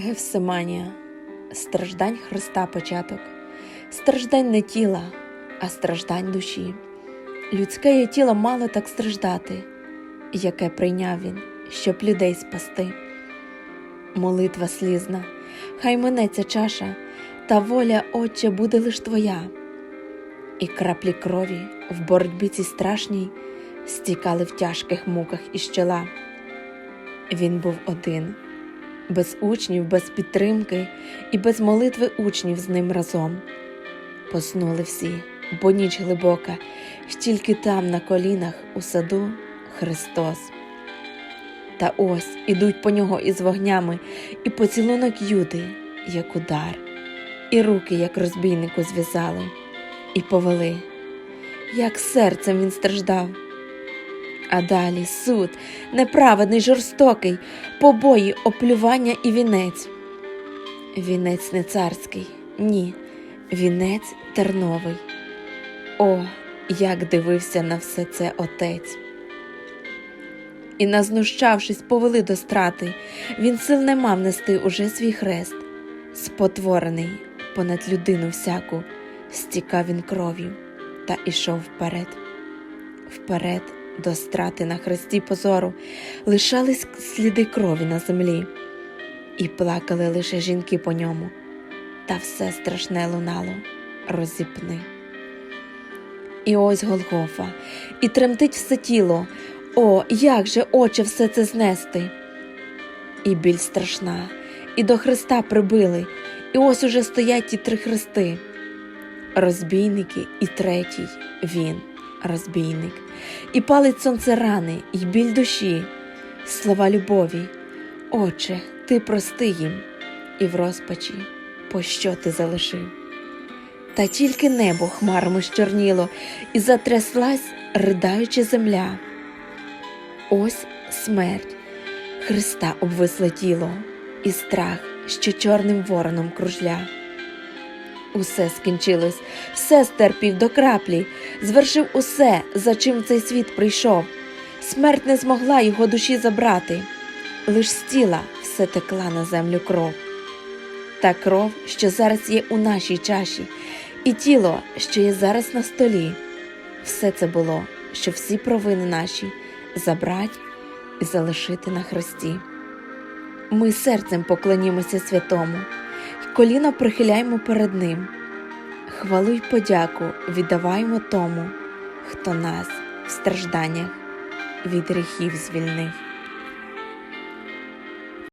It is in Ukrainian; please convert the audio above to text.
Гефсиманія страждань Христа початок, страждань не тіла, а страждань душі. Людське тіло мало так страждати, яке прийняв він, щоб людей спасти. Молитва слізна, хай минеться чаша, та воля, Отче, буде лиш твоя. І краплі крові в боротьбі цій страшній стікали в тяжких муках із чола. Він був один, без учнів, без підтримки і без молитви учнів з ним разом. Поснули всі, бо ніч глибока, й тільки там, на колінах, у саду, Христос. Та ось ідуть по нього із вогнями, і поцілунок Юди, як удар, і руки, як розбійнику, зв'язали, і повели, як серцем він страждав. А далі суд, неправедний, жорстокий, побої, оплювання і вінець. Вінець не царський, ні, вінець терновий. О, як дивився на все це отець. І, назнущавшись, повели до страти, він сил не мав нести уже свій хрест. Спотворений понад людину всяку, стікав він кров'ю та ішов вперед, вперед до страти на хресті позору, лишались сліди крові на землі, і плакали лише жінки по ньому, та все страшне лунало, розіпни. І ось Голгофа, і тремтить все тіло. О, як же, Отче, все це знести? І біль страшна, і до Христа прибили, і ось уже стоять ті три хрести. Розбійники і третій він, розбійник, і палить сонце рани, і біль душі, слова любові. Отче, ти прости їм, і в розпачі, пощо ти залишив? Та тільки небо хмарами щорніло, і затряслась, ридаючи земля. Ось смерть, Христа обвисле тіло, і страх, що чорним вороном кружля. Усе скінчилось, все стерпів до краплі, звершив усе, за чим цей світ прийшов. Смерть не змогла його душі забрати, лиш з тіла все текла на землю кров. Та кров, що зараз є у нашій чаші, і тіло, що є зараз на столі. Все це було, що всі провини наші забрать і залишити на хресті. Ми серцем поклонімося святому, коліна прихиляємо перед Ним. Хвалу й подяку віддаваємо тому, хто нас в стражданнях від гріхів звільнив.